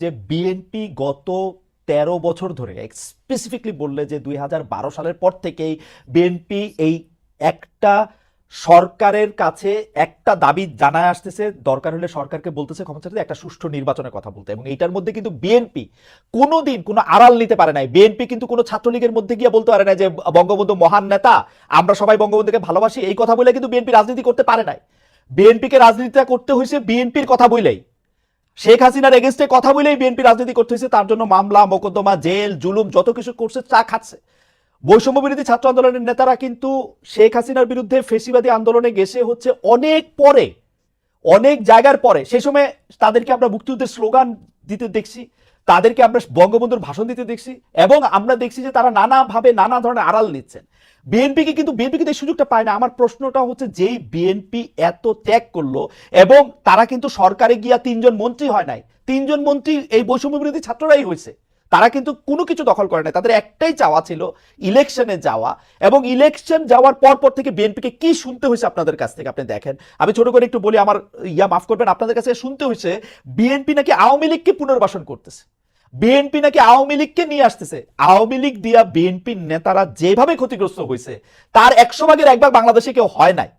যে বিএনপি গত তেরো বছর ধরে স্পেসিফিকলি বললে যে দুই হাজার বারো সালের পর থেকেই বিএনপি এই একটা সরকারের কাছে একটা দাবি জানায় আসতেছে, দরকার হলে সরকারকে বলতেছে ক্ষমতা একটা সুষ্ঠু নির্বাচনের কথা বলতে। এবং এইটার মধ্যে কিন্তু বিএনপি কোনোদিন কোনো আড়াল নিতে পারে নাই। বিএনপি কিন্তু কোনো ছাত্রলীগের মধ্যে গিয়ে বলতে পারে না যে, বঙ্গবন্ধু মহান নেতা, আমরা সবাই বঙ্গবন্ধুকে ভালোবাসি, এই কথা বলে কিন্তু বিএনপি রাজনীতি করতে পারে নাই। বিএনপিকে রাজনীতিটা করতে হয়েছে বিএনপির কথা বলেই শেখ হাসিনার এগেনস্টে কথা বলেই বিএনপি রাজনীতি করতেছে তার জন্য মামলা, মোকদ্দমা, জেল, জুলুম, যত কিছু করছে, চা খাচ্ছে। বৈষম্য বিরোধী ছাত্র আন্দোলনের নেতারা কিন্তু শেখ হাসিনার বিরুদ্ধে ফেসিবাদী আন্দোলনে গেছে হচ্ছে অনেক পরে, অনেক জায়গার পরে। সে সময় তাদেরকে আমরা মুক্তিযুদ্ধের স্লোগান দিতে দেখছি। তাদেরকে আমরা বঙ্গবন্ধুর ভাষণ দিতে দেখছি এবং আমরা দেখছি যে তারা নানাভাবে নানা ধরনের আড়াল নিচ্ছেন। বিএনপিকে কিন্তু, বিএনপি কিন্তু এই সুযোগটা পায় না। আমার প্রশ্নটা হচ্ছে যেই বিএনপি এত ত্যাগ করল এবং তারা কিন্তু সরকারে গিয়া তিনজন মন্ত্রী হয় নাই, তিনজন মন্ত্রী এই বৈষম্য বিরোধী ছাত্ররাই হয়েছে। তারা কিন্তু কোনো কিছু দখল করে নাই। তাদের একটাই চাওয়া ছিল ইলেকশনে যাওয়া এবং ইলেকশন যাওয়ার পর পর থেকে বিএনপিকে কি শুনতে হয়েছে আপনাদের কাছ থেকে? আপনি দেখেন, আমি ছোট করে একটু বলি, আমার ইয়া মাফ করবেন, আপনাদের কাছে শুনতে হয়েছে বিএনপি নাকি আওয়ামী লীগকে পুনর্বাসন করতেছে। বিএনপি নাকি আওয়ামী লীগকে নিয়ে আসতেছে? আওয়ামী লীগ দিয়া বিএনপির নেতারা যেভাবে ক্ষতিগ্রস্ত হয়েছে, তার একশো ভাগের একবার বাংলাদেশে কেউ হয় নাই।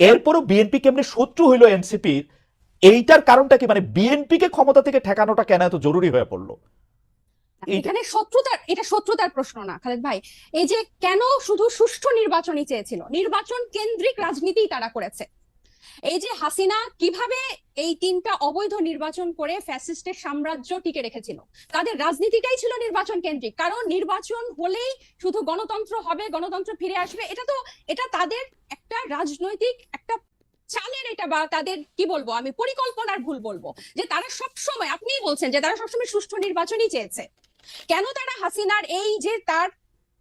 এরপরও বিএনপি কেমনি শত্রু হইল এনসিপির? এইটার কারণটা কি? মানে বিএনপিকে ক্ষমতা থেকে ঠেকানোটা কেন এত জরুরি হয়ে পড়ল? এখানে শত্রুতার, এটা শত্রুতার প্রশ্ন না, খালেদ ভাই। এই যে কেন শুধু সুষ্ঠু নির্বাচনই চেয়েছিল? নির্বাচন কেন্দ্রিক রাজনীতি তারা করেছে। এই যে হাসিনা কীভাবে এই তিনটা অবৈধ নির্বাচন করে ফ্যাসিস্টের সাম্রাজ্য টিকে রেখেছিল? তাদের রাজনীতিটাই ছিল নির্বাচন কেন্দ্রিক। কারণ নির্বাচন হলেই শুধু গণতন্ত্র হবে, গণতন্ত্র ফিরে আসবে। এটা তো, এটা তাদের একটা রাজনৈতিক একটা চালের এটা বা তাদের, কি বলব আমি, পরিকল্পনার ভুল বলব। যে তারা সব সময় আপনিই বলছেন যে তারা সবসময় সুষ্ঠু নির্বাচনই চেয়েছে। কেন তারা হাসিনার এই যে তার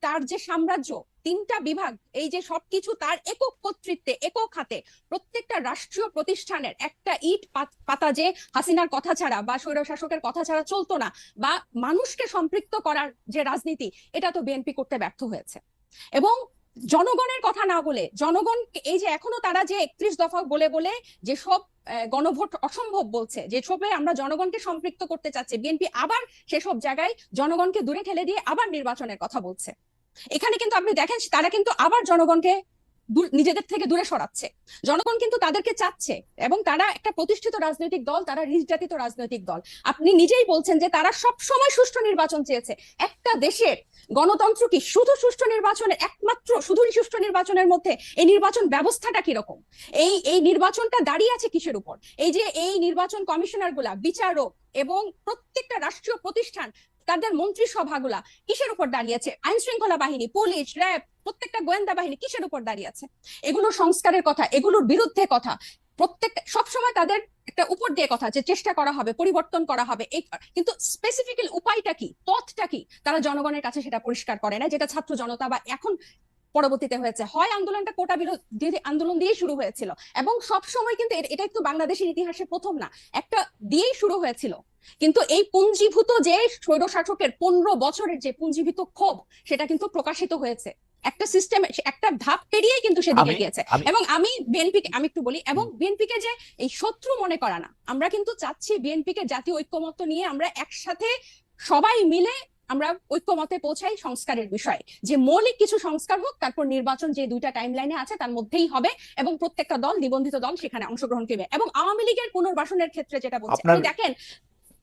তার যে সাম্রাজ্য তিনটা বিভাগ, এই যে সবকিছু তার একক কর্তৃত্বে, একক হাতে প্রত্যেকটা রাষ্ট্রীয় প্রতিষ্ঠানের একটা ইট পাত- যে হাসিনার কথা ছাড়া বা স্বৈর শাসকের কথা ছাড়া চলতো না বা মানুষকে সম্পৃক্ত করার যে রাজনীতি, এটা তো বিএনপি করতে ব্যর্থ হয়েছে। এবং জনগণের কথা না বলে জনগণ এই যে এখনও তারা যে একত্রিশ দফা বলে বলে যেসব গণভোট অসম্ভব বলছে, যে যেসবে আমরা জনগণকে সম্পৃক্ত করতে চাচ্ছি বিএনপি আবার সেসব জায়গায় জনগণকে দূরে ঠেলে দিয়ে আবার নির্বাচনের কথা বলছে। এখানে কিন্তু আপনি দেখেন, তারা কিন্তু আবার জনগণকে নিজেদের থেকে দূরে সরাচ্ছে। জনগণ কিন্তু তাদেরকে চাচ্ছে এবং তারা একটা প্রতিষ্ঠিত রাজনৈতিক দল, তারা নির্যাতিত রাজনৈতিক দল। আপনি নিজেই বলছেন যে তারা সব সময় সুষ্ঠু নির্বাচন চেয়েছে। একটা দেশের গণতন্ত্র কি শুধু সুষ্ঠু নির্বাচনের, একমাত্র শুধুই সুষ্ঠু নির্বাচনের মধ্যে এই নির্বাচন ব্যবস্থাটা কীরকম? এই এই নির্বাচনটা দাঁড়িয়ে আছে কিসের উপর? এই যে এই নির্বাচন কমিশনারগুলা বিচারক এবং প্রত্যেকটা রাষ্ট্রীয় প্রতিষ্ঠান তাদের মন্ত্রিসভাগুলা কিসের উপর দাঁড়িয়েছে আইন শৃঙ্খলা বাহিনী, পুলিশ, র্যাব, প্রত্যেকটা গোয়েন্দা বাহিনী কিসের উপর দাঁড়িয়ে আছে? এগুলোর সংস্কারের কথা, এগুলোর বিরুদ্ধে কথা। প্রত্যেক, সবসময় তাদের একটা উপর দিয়ে কথা যে চেষ্টা করা হবে, পরিবর্তন করা হবে, এই কিন্তু স্পেসিফিক্যাল উপায়টা কি, পথটা কি? তারা জনগণের কাছে সেটা পরিষ্কার করে না যেটা ছাত্র জনতা বা এখন পরবর্তীতে হয়েছে। হয় আন্দোলনটা কোটা বিরোধী আন্দোলন দিয়ে শুরু হয়েছিল এবং সব সময় কিন্তু এটা তো বাংলাদেশের ইতিহাসে প্রথম না একটা দিয়েই শুরু হয়েছিল। কিন্তু এই পুঞ্জীভূত যে স্বৈর শাসকের পনেরো বছরের যে পুঞ্জীভূত ক্ষোভ সেটা কিন্তু প্রকাশিত হয়েছে। একটা সিস্টেম একটা ধাপ পেরিয়ে কিন্তু সেদিকে গিয়েছে। এবং আমি বিএনপি আমি একটু বলি এবং বিএনপি কে যে এই শত্রু মনে করা না আমরা কিন্তু চাচ্ছি বিএনপি কে জাতীয় ঐক্যমত্য নিয়ে আমরা একসাথে সবাই মিলে আমরা ঐক্যমতে পৌঁছাই সংস্কারের বিষয়ে। যে মৌলিক কিছু সংস্কার হোক তারপর নির্বাচন যে দুইটা টাইম লাইনে আছে তার মধ্যেই হবে এবং প্রত্যেকটা দল নিবন্ধিত দল সেখানে অংশগ্রহণ করবে। এবং আওয়ামী লীগের পুনর্বাসনের ক্ষেত্রে যেটা বলছে আপনি দেখেন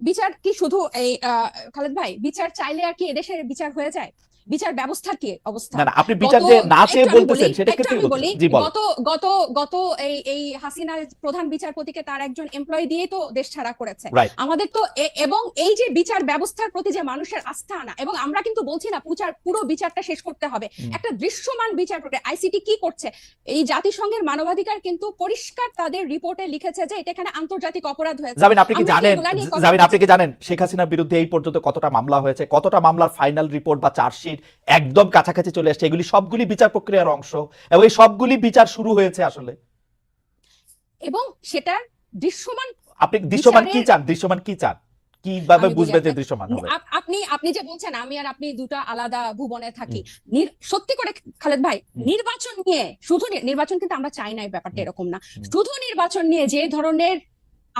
বিচার কি শুধু এই খালেদ ভাই বিচার চাইলে আর কি এদেশের বিচার হয়ে যায়? বিচার ব্যবস্থার কি অবস্থা? না না আপনি বিচার যে না আমি বলতেছেন সেটা একটু ক্ষেত্রে বলি, গত গত গত এই এই হাসিনার প্রধান বিচারপতিকে তার একজন এমপ্লয়ি দিয়ে তো দেশ ছাড়া করেছে। আমাদের তো এবং এই যে বিচার ব্যবস্থার প্রতি যে মানুষের আস্থা আনা এবং আমরা কিন্তু বলছি না পুচার পুরো বিচারটা শেষ করতে হবে। একটা দৃশ্যমান বিচার প্রক্রিয়া আইসিটি কি করছে? এই জাতিসংঘের মানবাধিকার কিন্তু পরিষ্কার তাদের রিপোর্টে লিখেছে যে এটা এখানে আন্তর্জাতিক অপরাধ হয়েছে। জামিন আপনি কি জানেন? জামিন আপনি কি জানেন? শেখ হাসিনার বিরুদ্ধে এই পর্যন্ত কতটা মামলা হয়েছে? কতটা মামলার ফাইনাল রিপোর্ট বা চার্জশিট একদম কাছাকাছি চলে আসছে। এগুলি সবগুলি বিচার প্রক্রিয়ার অংশ এবং এই সবগুলি বিচার শুরু হয়েছে আসলে। এবং সেটার দৃশ্যমান আপনি দৃশ্যমান কি চান? দৃশ্যমান কি চান? কীভাবে যে দৃশ্যমান হবে? আপনি আপনি যে বলছেন আমি আর আপনি দুটো আলাদা ভুবনে থাকি। সত্যি করে খালেদ ভাই নির্বাচন নিয়ে শুধু নির্বাচন কিন্তু আমরা চাই না এই ব্যাপারটা এরকম না। শুধু নির্বাচন নিয়ে যে ধরনের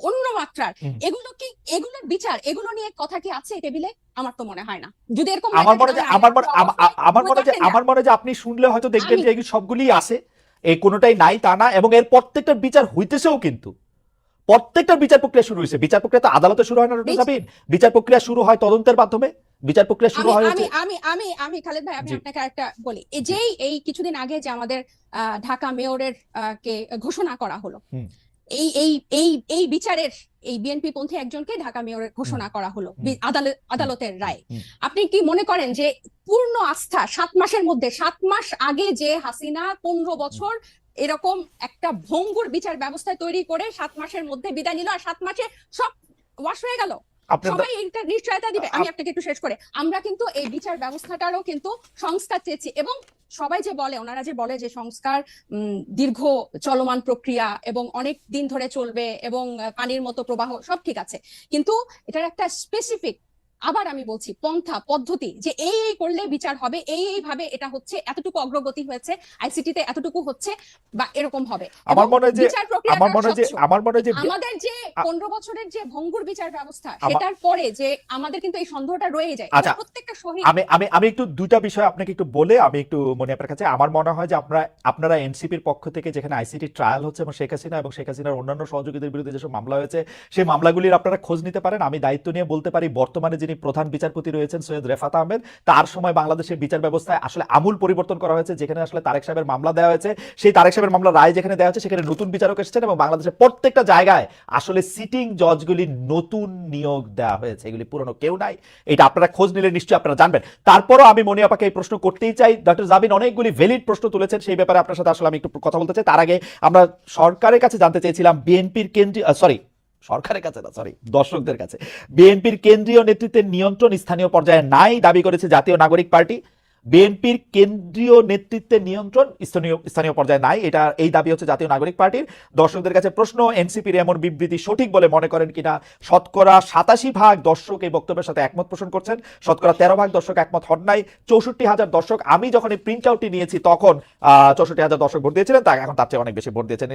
অন্য মাত্রার। এগুলো কি এগুলোর বিচার এগুলো নিয়ে কথা কি আছে টেবিলে? আমার তো মনে হয় না। যদি এরকম আমার মনে হয় আমার মনে আমরা মনে যে আমার মনে হয় যে আপনি শুনলে হয়তো দেখবেন যে এগুলি সবগুলি আছে। এই কোনোটাই নাই তা না এবং এর প্রত্যেকটার বিচার হইতেছেও কিন্তু। প্রত্যেকটার বিচার প্রক্রিয়া শুরু হয়েছে বিচার প্রক্রিয়া তো আদালতে শুরু হয় না সাবিন বিচার প্রক্রিয়া শুরু হয় তদন্তের মাধ্যমে? বিচার প্রক্রিয়া শুরু হয় আমি আমি আমি আমি খালেদ ভাই আমি আপনাকে একটা বলি। এই যেই এই কিছুদিন আগে যে আমাদের আহ, ঢাকা মেয়রের কে ঘোষণা করা হলো। এই এই এই এই বিচারের এই বিএনপি পন্থী একজনকে ঢাকা মেয়র ঘোষণা করা হলো আদালতের রায়। আপনি কি মনে করেন যে পূর্ণ আস্থা সাত মাসের মধ্যে সাত মাস আগে যে হাসিনা পনেরো বছর এরকম একটা ভঙ্গুর বিচার ব্যবস্থা তৈরি করে সাত মাসের মধ্যে বিদায় নিল আর সাত মাসে সব ওয়াশ হয়ে গেল? সবাই এইটা নিশ্চয়তা দিবে। আমি আপনাকে একটু শেষ করে। আমরা কিন্তু এই বিচার ব্যবস্থাটারও কিন্তু সংস্কার চেয়েছি এবং সবাই যে বলে ওনারা যে বলে যে সংস্কার দীর্ঘ চলমান প্রক্রিয়া এবং অনেক দিন ধরে চলবে এবং পানির মতো প্রবাহ সব ঠিক আছে। কিন্তু এটার একটা স্পেসিফিক আবার আমি বলছি পন্থা পদ্ধতি যে এই এই করলে বিচার হবে এই এই ভাবে এটা হচ্ছে এতটুকু অগ্রগতি হয়েছে আইসিটিতে এতটুকু হচ্ছে বা এরকম হবে। আমার মনে হয় যে আমার মনে হয় যে আমার মনে হয় যে আমাদের যে পনেরো বছরের যে ভঙ্গুর বিচার ব্যবস্থা সেটার পরে যে আমাদের কিন্তু এই সন্দেহটা রয়ে যায়। আচ্ছা, প্রত্যেকটা শহীদ আমি আমি আমি একটু দুইটা বিষয় আপনাকে একটু বলে আমি একটু মনে আপনার কাছে আমার মনে হয় যে আপনারা আপনারা এনসিপির পক্ষ থেকে যেখানে আইসিটি ট্রায়াল হচ্ছে এবং শেখ হাসিনা এবং শেখ হাসিনার অন্যান্য সহযোগীদের বিরুদ্ধে যেসব মামলা হয়েছে সেই মামলাগুলির আপনারা খোঁজ নিতে পারেন। আমি দায়িত্ব নিয়ে বলতে পারি বর্তমানে যিনি প্রধান বিচারপতি রয়েছেন সৈয়দ রেফাত আহমেদ তার সময় বাংলাদেশের বিচার ব্যবস্থায় আসলে আমূল পরিবর্তন করা হয়েছে যেখানে আসলে তারেক সাহেবের মামলা দেওয়া হয়েছে। সেই তারেক সাহেবের মামলা রায় যেখানে দেওয়া হয়েছে সেখানে নতুন বিচারক এসেছেন এবং বাংলাদেশের প্রত্যেকটা জায়গায় আসলে সিটিং জজগুলি নতুন নিয়োগ দেওয়া হয়েছে, এগুলি পুরনো কেউ নাই। এটা আপনারা খোঁজ নিলে নিশ্চয়ই আপনারা জানবেন। তারপরও আমি মনি আপাকে এই প্রশ্ন করতেই চাই। ডক্টর জাবিন অনেকগুলি ভ্যালিড প্রশ্ন তুলেছেন, সেই ব্যাপারে আপনার সাথে আসলে আমি একটু কথা বলতে চাই। তার আগে আমরা সরকারের কাছে জানতে চেয়েছিলাম, বিএনপির কেন্দ্রীয় সরি সরকারের কাছে না সরি দর্শকদের কাছে। বিএনপির কেন্দ্রীয় নেতৃত্বের নিয়ন্ত্রণ স্থানীয় পর্যায়ে নাই, দাবি করেছে জাতীয় নাগরিক পার্টি। বিএনপির কেন্দ্রীয় নেতৃত্বের নিয়ন্ত্রণ স্থানীয় স্থানীয় পর্যায়ে নাই। এটা, এই দাবি হচ্ছে জাতীয় নাগরিক পার্টির। দর্শকদের কাছে প্রশ্ন, এনসিপির এমন বিবৃতি সঠিক বলে মনে করেন কিনা? শতকরা সাতাশি ভাগ দর্শক এই বক্তব্যের সাথে একমত পোষণ করছেন। শতকরা তেরো ভাগ দর্শক একমত হন নাই। চৌষট্টি হাজার দর্শক, আমি যখন এই প্রিন্ট আউটটি নিয়েছি তখন চৌষট্টি হাজার দর্শক ভোট দিয়েছিলেন, তা এখন তার চেয়ে অনেক বেশি ভোট দিয়েছেন।